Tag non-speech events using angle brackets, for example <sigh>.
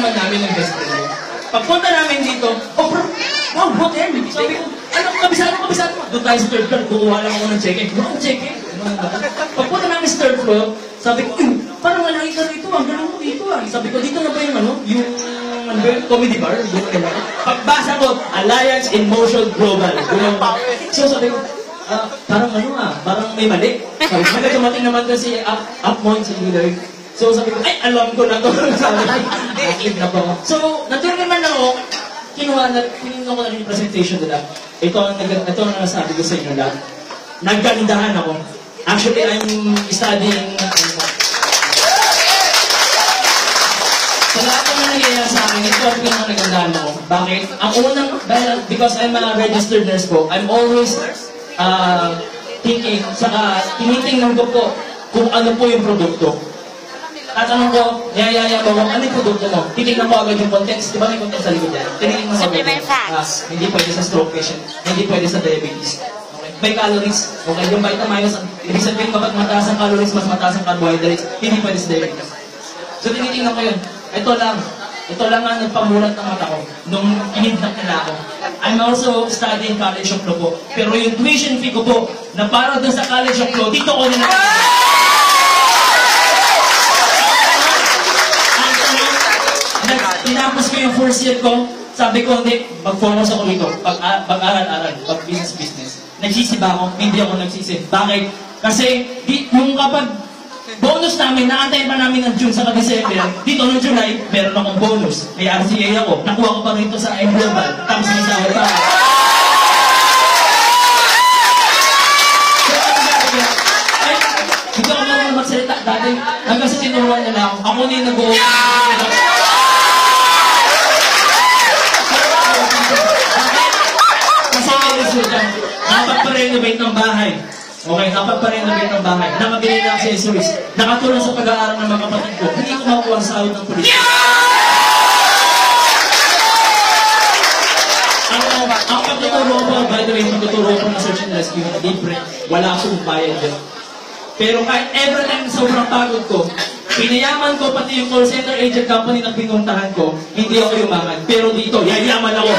naman namin ng best friend mo. Pagpunta namin dito, oh bro, wow, hotel. Sabi ko, ano, kabisado, kabisado. Doon tayo sa third floor, kukuha lang ako ng check-in. Bro, check-in. Pagpunta namin sa third floor, sabi ko, "Uy, parang malaki ka rito, ang galing mo dito ah. Sabi ko, dito na ba yung ano, yung ano comedy bar? Doon ka na. Pagbasa ko, Alliance in Motion Global. Doon ang- So sabi ko, ah, parang ano ah, parang may mali. Sabi ko, dumating naman kasi up, up point sa leader. So sabi ko, ay, alam ko na to. <laughs> sabi ko, active na po. So, natuloy naman ako, kinuha na, kinuha ko na yung presentation nila. Ito ang, nag- ito ang nasabi ko sa inyo lahat. Naggandahan ako. Actually, I'm studying, ano, sa lahat ng nangyayari sa akin, ito ang pinakanagandahan ako. Bakit? Ang unang, dahil, because I'm a registered nurse po, I'm always uh, thinking, saka tinitingnan ko po kung ano po yung produkto. Tatanong ko, yayaya mo, ano yung produkto mo? Titignan ko agad yung contents. Di ba may contents sa likod yan? Tinignan mo agad. Supplement facts. Hindi pwede sa stroke patient. Hindi pwede sa diabetes. Okay. May calories. Okay, yung vitamins, ibig sabihin kapag mataas ang calories, mas mataas ang carbohydrates, hindi pwede sa diabetes. So tinitingnan ko yun. Ito lang. Ito lang ang nagpamulat ng mata ko nung kinidnap nila ako. I'm also studying College of Law po. Pero yung tuition fee ko po, na para dun sa College of Law, dito ko na Actually, tinapos ko yung first year ko, sabi ko, hindi, mag-focus ako dito. Pag, a- pag-aral-aral, pag-business-business. Nagsisi ba ako? Hindi ako nagsisi. Bakit? Kasi, di, yung kapag bonus namin, naantay pa namin ng June sa December, dito ng July, meron akong bonus. May RCA ako. Nakuha ko pa rito sa M Global. Tapos may sahod pa. Ay, Hindi ako marunong magsalita dati. Hanggang sa tinuruan nila ako, ako na yung nag Kasi resulta. Dapat pa-renovate ng bahay. Okay, dapat pa-renovate ng bahay. Nakabili ng accessories. Nakatulong sa pag-aaral ng mga kapatid ko. Hindi ko makuha ang sahod ng pulis. Ang, pagtuturo ko, by the way, pagtuturo ko ng search and rescue, libre. Wala akong bayad dyan. Pero kahit every time sobrang pagod ko, pinayaman ko pati yung call center agent company na pinuntahan ko, hindi ako yumaman. Pero dito, yayaman ako.